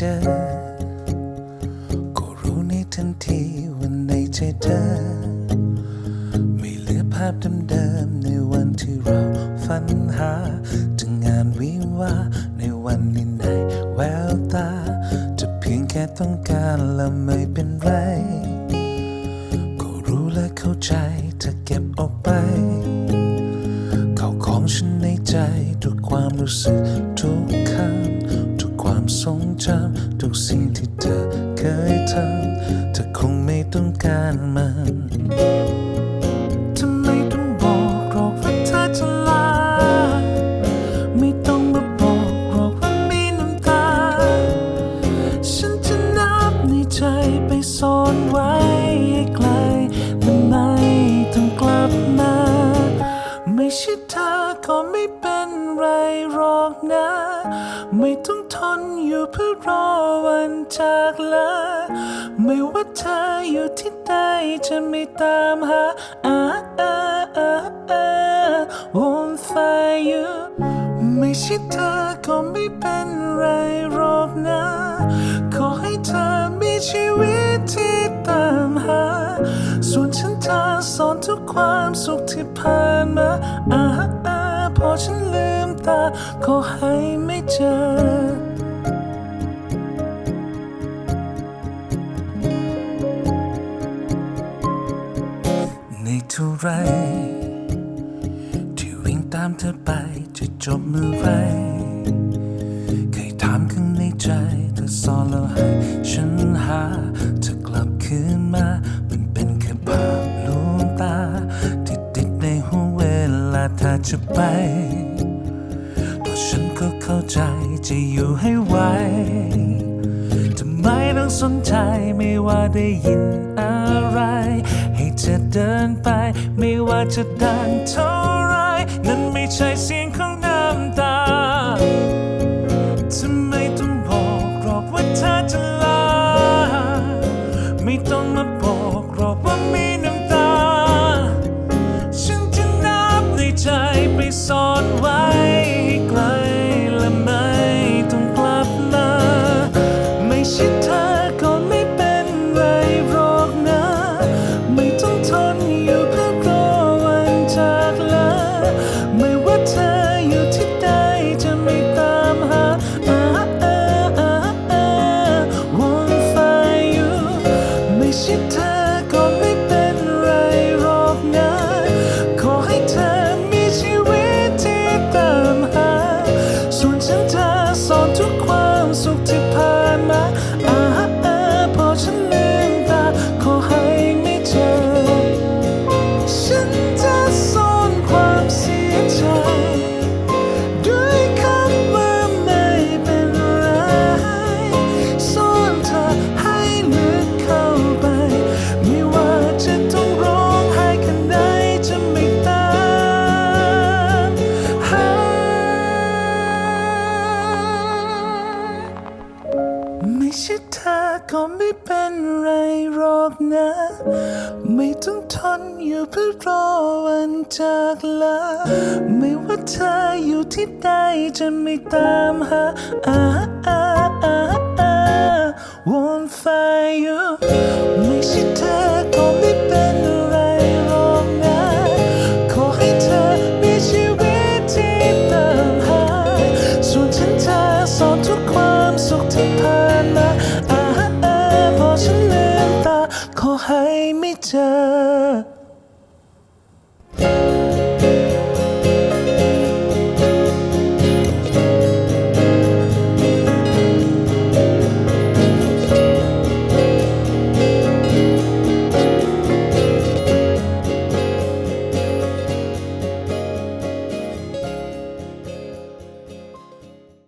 จอ ก็รู้ในทันทีว่าในใจเธอ ไม่เหลือภาพเดิมๆในวันที่เราฝันหา ถึงงานวิวาในวันนี้ในแววตา จะเพียงแค่ต้องการและไม่เป็นไร ก็รู้และเข้าใจเธอเก็บออกไปเข้าของฉันในใจด้วยความรู้สึกทุกคำ ความทรงจำทุกสิ่งที่เธอเคยทำเธอคงไม่ต้องการมันทำไมต้องบอกหรอกว่าเธอจะลา ไม่ต้องมาบอกหรอกว่ามีน้ำตา ฉันจะนับในใจไปซ่อนไว้ไกลและไม่ต้องกลับมา ไม่ใช่เธอก็ไม่เป็นไรหรอกนะ ไม่ต้อง นอยู่เพื่อรอวันจากลา ไม่ว่าเธออยู่ที่ใดจะไม่ตามหาอาอาอาอา won't find you ไม่ใช่เธอก็ไม่เป็นไรหรอกนะ ขอให้เธอมีชีวิตที่ตามหา ส่วนฉันจะสอนทุกความสุขที่ผ่านมาอาอาพอฉันลืมตา ขอให้ไม่เจอ ไร ที่วิ่งตามเธอไปจะจบเมื่อไร เคยถามข้างในใจเธอซ่อนแล้วให้ฉันหาเธอกลับคืนมา มันเป็นแค่ภาพลวงตา ที่ติดในหัวเวลาถ้าจะไปตัวฉันก็เข้าใจจะอยู่ให้ไหวทำไมต้องสนใจไม่ว่าได้ยินอะไร เดินไป ไม่ว่าจะดังเท่าไรนั่นไม่ใช่เสียงของน้ำตาทำไมต้องบอกหรอกว่าเธอจะลา ไม่ต้องมาบอกหรอกว่ามีน้ำตา ฉันจะนับในใจไปซ่อนไว้ สอน ก็ไม่เป็นไรหรอกนะ ไม่ต้องทนอยู่เพื่อรอวันจากลา ไม่ว่าเธออยู่ที่ใดจะไม่ตามหาอา ลื